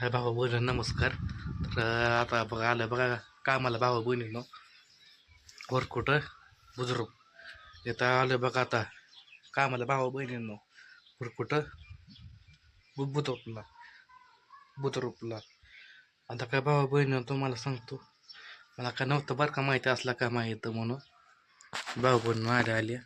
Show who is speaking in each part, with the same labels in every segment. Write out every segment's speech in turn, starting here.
Speaker 1: हाय भावा बहिणी नमस्कार. तर आता बघा आलं बघा कामाला भावा बहिणीनं वरकुट बुजुर्ग. येता आलं बघा आता कामाला भावा बहिणीनं वरकुट बुतरुपला. बुतरुपला. आता काय भावा बहिणीनं तुम्हाला सांगतो. मला काय नव्हतं बरं का माहिती असला का माहिती म्हणून. भाऊ बहिणी आल्या आल्या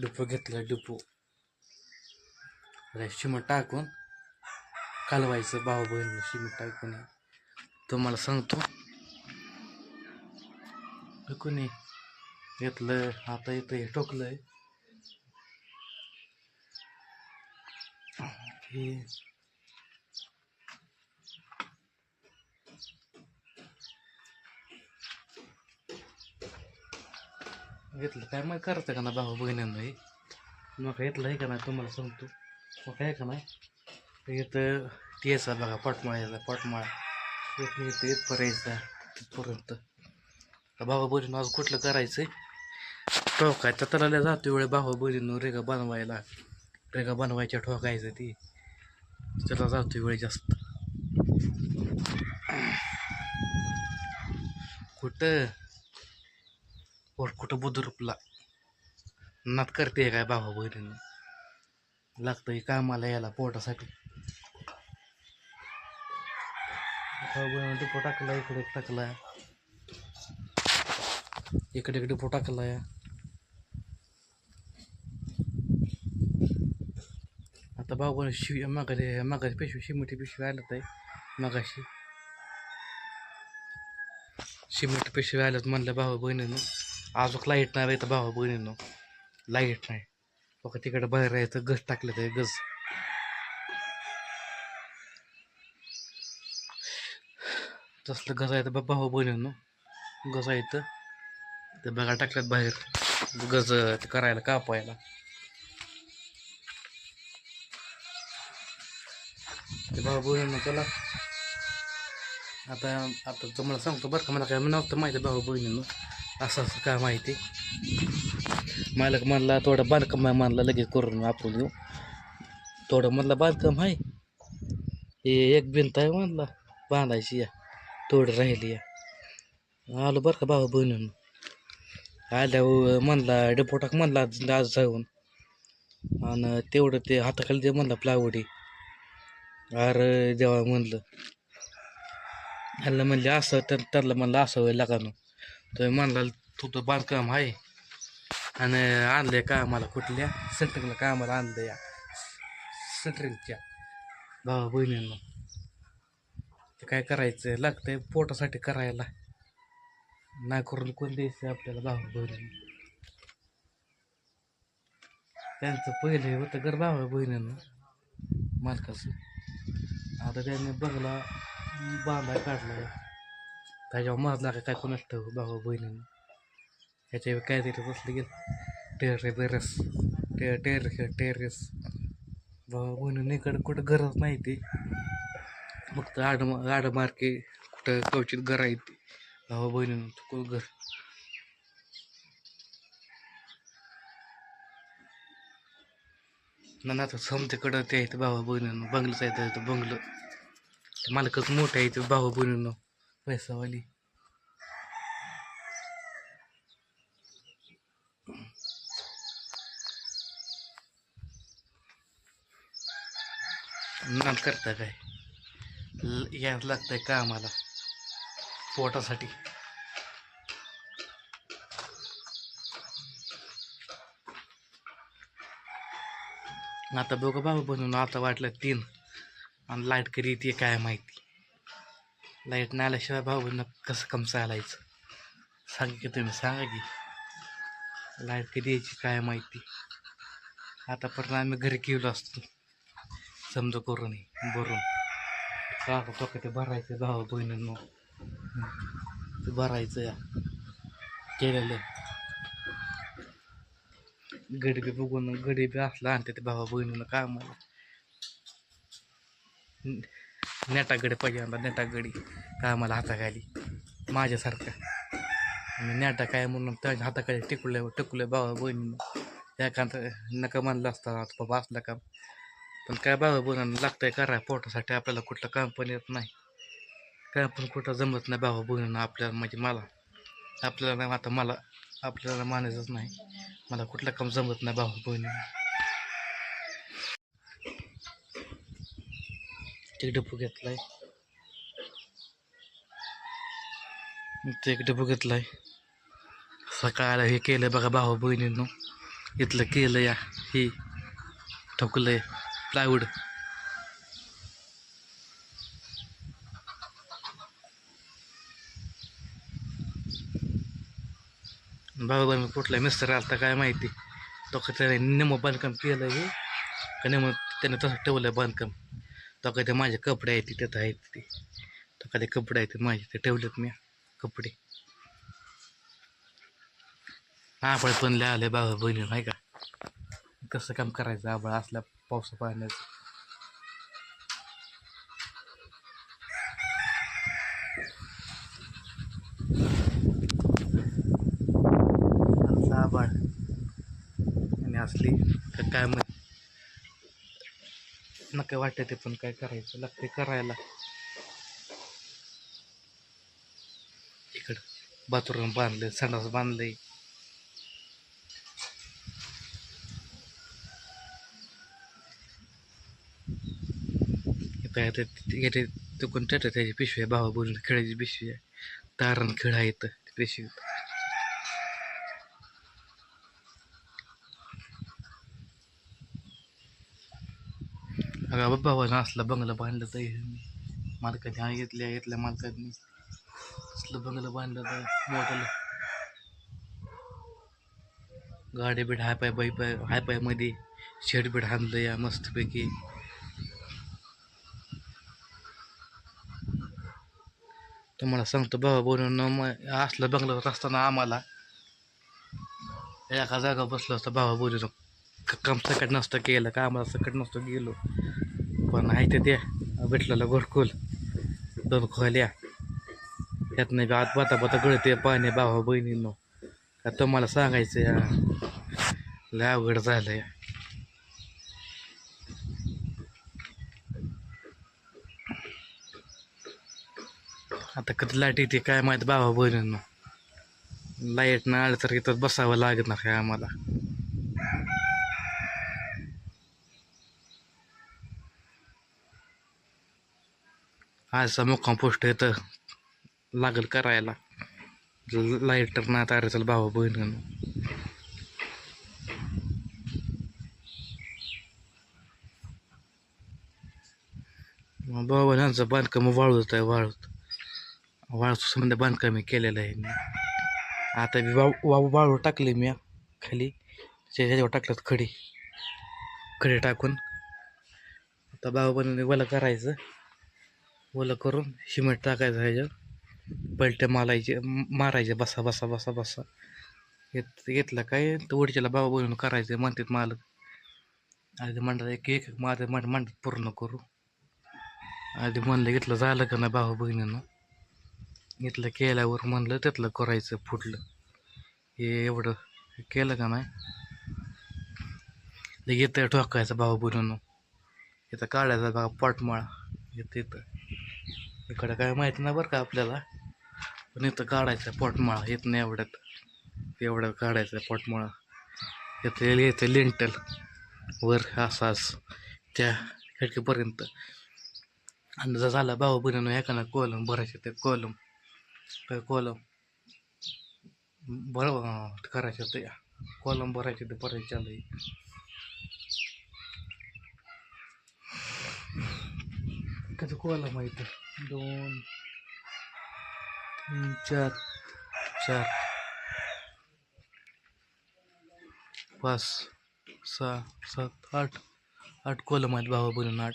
Speaker 1: डिपो घेतला डिपो. शिमट टाकून. कालवायचं भाऊ बहीण काय कोणी तुम्हाला सांगतो. कोणी घेतलं आता इथं हे टोकलंय हे. घेतलं काय मग करतं का ना भाऊ बहिणींना मग घेतलं आहे का नाही तुम्हाला सांगतो. मग काय का नाही? इथं तेच बघा पटमाळ्याचा पटमाळा इथं इथं इथपर्यंत तिथपर्यंत. बाबा बहिणी आज कुठलं करायचं ठोकायचं तलाला जातो वेळ भावा बहिणीनं रेगा बनवायला. रेगा बनवायच्या ठोकायचं ती. त्याला जातो वेळ जास्त. कुठं? वर कुठं बुद्रुपला नात करते काय बाबा बहिणीनं? लागतं कामाला यायला पोटासाठी. डिपो टाकला इकडे टाकला इकडे डिपो टाकलाय आता भाऊ शिव मागारी मागारी पिशवी शिमटी पिशवी आलत आहे मागाशी. शिमिटी पिशवी आल्यात म्हणलं भावा बहिणीनं अजून लाइट नाही तर भावा बहिणीनं. लाइट नाही. बघा तिकडे बाहेर यायचं गज टाकलं ते गज तसलं गजायचं बाबा हो बहिणीनं गजायचं ते बघा टाकल्यात बाहेर. गज ते करायला कापायला. ते भाऊ बहिणीनं चला. आता आता तुम्हाला सांगतो बरं का मला काय नव्हतं माहिती भाऊ बहिणीनं. असं असं काय माहिती मालक म्हणला थोडं बांधकाम आहे म्हणला लगेच करून आपण घेऊ थोडं म्हणलं बांधकाम आहे. हे एक भिंत आहे म्हणला बांधायची या थोडं राहिली या आलो बरं का भाऊ बनून आल्यावर म्हणला डेपोटाक म्हणला आज जाऊन. आणि तेवढं ते हाताखाली ते म्हणला प्लावडी. अरे देवा म्हणलं. ह्याला म्हणले असं तर त्याला म्हणलं असं व्हायला लागा तर म्हणला तुझं बांधकाम आहे. आणि आणलंय कामाला कुठल्या? सेंटरिंगला कामाला आणलं या? सेंटरिंगच्या. भावा बहिणींना. ते काय करायचं? लागतंय पोटासाठी करायला. नाही करून कोण द्यायचं आपल्याला भावा बहिणींना त्यांचं पहिले होतं घर भावा बहिणींना मालकाचं. आता त्यांनी बघला बांधाय काढला. त्याच्यावर मजला काय कोणाच ठेव भावा बहिणींना? ह्याच्या काय तरी बसलं गेलं. टेरे बेरस. टे टेर टेरेस. भावा बहिणींनी इकडं कुठं गरज नाही ते. फक्त आड आड मार्के कुठं कवचित घर आहेत भावा बहिणी चुकून घर? ना आता समतेकडं ते आहेत भावा बहिणीनं. बंगलंच आहे ते बंगलं. मालकच मोठं आहे ते भावा बहिणीनं. पैसावाली. नाद करता काय? ल- यायला आहे का आम्हाला पोटासाठी. आता बघा बाबा बनवून आता वाटलं तीन. आणि लाइट कधी येते काय माहिती. लाइट नाही आल्याशिवाय भाऊ कसं कम चालायचं? सांग की तुम्ही सांगा की. लाइट कधी यायची काय माहिती? आतापर्यंत आम्ही घरी गेलो असतो. समजा करून भरून का तो ते भरायचं भावा बहिणींनो. ते भरायचं या. केलेलं. गडबी बघून गडबी असला आणि ते भावा बहिणीनं काय मला नेटागडी पाहिजे आणला नेटागडी काय मला हाताखाली. माझ्यासारखा. आणि नेटा काय म्हणून त्याच्या हाताखाली टिकले टिकले भावा बहिणीनं. एखादं नका म्हणलं असता बाबा असला का? पण काय बाबा बोलणं लागतंय करा पोटासाठी? आपल्याला कुठलं काम पण येत नाही. काय पण कुठं जमत नाही बाबा बोलणं आपल्याला म्हणजे मला. आपल्याला नाही आता मला. आपल्याला मानायचंच नाही. मला कुठलं काम जमत नाही बाबा बोलणं एक डब्बू घेतलाय. ते एक डब्बू घेतलाय. सकाळला हे केलं बघा भाऊ बहिणीनं इथलं केलं या हे ठोकलंय. प्लायवूड भाऊ मी कुठला मिस्टर आलता काय माहिती? तो का त्याने निम बांधकाम केलं हे. का निम त्याने तसं ठेवलं बांधकाम. तो का ते माझे कपडे आहेत तिथं आहेत ते. तो का ते कपडे आहेत माझे ते ठेवलेत मी कपडे. आबळ पण लिहाले बाबा बहिणी नाही का? कसं काम करायचं आबळ असल्या पावसा पाण्याचं. आभाळ आणि असली तर काय मग नका वाटतं ते पण काय करायचं. लागते करायला. इकडं बाथरूम बांधले संडास बांधले काय ते- चुकून तो त्याची पिशवी आहे भावा बोलून खेळायची पिशवी आहे. तारण खेळ आहे तर पिशवी. अगं बाबा असला बंगला बांधला तर मालकाने हा घेतल्या घेतल्या मालकाने असलं बंगलं बांधलं तर मोठं गाडी बीड हाय पाय बाई पाय हाय पायमध्ये शेड बीड आणलं या मस्तपैकी. तुम्हाला सांगतो बाबा बोलून मग असलं बंगलं होत असताना आम्हाला एका जागा बसलो असतं बाबा बोलून. काम सकट नसतं केलं का आम्हाला सकट नसतं गेलो. पण आहे ते त्या भेटलेलं घरकुल. दोन खोल्या. त्यातनं बी आत बाता बाता गळते पाणी भावा बहिणींनो. का तुम्हाला सांगायचं या. लय अवघड झालं आता कधी लाइट येते काय माहीत बाबा बहिणींनो. लाइट ना आलं तर इथं बसावं लागणार काय आम्हाला. आजचा मुक्काम पोस्ट इथं. लागल करायला. लाइट तर ना तारे चल भावा बहिणीनं. बाबा यांचं बांधकाम वाळूत आहे वाळूत वाळूत संबंध बांधकाम केलेलं आहे मी. आता बी वाळू वाळू वाळू टाकली मी खाली. त्याच्या ह्याच्यावर टाकलं खडी. खडी टाकून. आता बाबा ओलं वलं करायचं. ओलं करून सिमेंट टाकायचं ह्याच्यावर. पलट्या मारायचे मारायचे बसा बसा बसा बसा. घेत घेतलं काय? तर ओढच्याला बाबा बनवून करायचं म्हणतात मालक. आधी म्हणतात एक एक माझं म्हण म्हणतात पूर्ण करू. आधी म्हणलं घेतलं झालं का नाही भाऊ बहिणीनं इथलं केल्यावर म्हणलं त्यातलं करायचं फुटलं हे एवढं केलं का नाही? येतं ठोकायचं भाऊ बहिणीनं इथं काढायचा बघा पाटमाळा येतं इथं. इकडं काय माहिती नाही बरं का आपल्याला. पण इथं काढायचं पोटमाळा येत नाही एवढ्यात. एवढं काढायचं पोटमाळा इथं येतं लिंटल. वर असाच. त्या खिडकीपर्यंत आणि जर झाला भाऊ बहिणीनं एकानं कोलम भरायचे ते कोलम काय कोलम. बरं करायचं या. कोलम भरायचे ते भरायचे आलं कसं कोलम आहे तर दोन तीन चार चार. पाच सहा सात आठ. आठ कोलम आहेत भावा बनून आठ.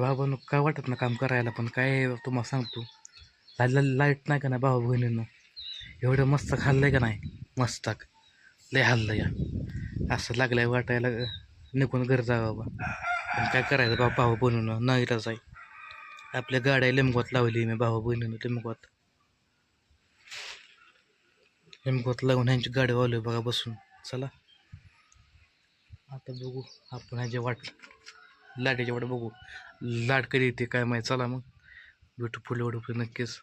Speaker 1: बाबा काय वाटत ना काम करायला पण काय तुम्हाला सांगतो. लाइट लाइट नाही का ना भाऊ बहिणीनं? एवढं मस्त आहे का नाही? मस्ताक. लय हल्लं या. असं लागलंय वाटायला निघून घर जा बाबा. पण काय करायचं बाबा भाऊ नाही नाहीलाच आहे आपल्या गाड्या लिंबगोत लावली मी भाऊ बहिणीनं लिंबगोत लिंबगोत लावून ह्यांची गाडी वावली बघा बसून. चला. आता बघू आपण ह्याचे वाट लाटेची वाट बघू. लाट कधी येते काय माहीत चला मग. भेटू पुढे वाटू नक्कीच.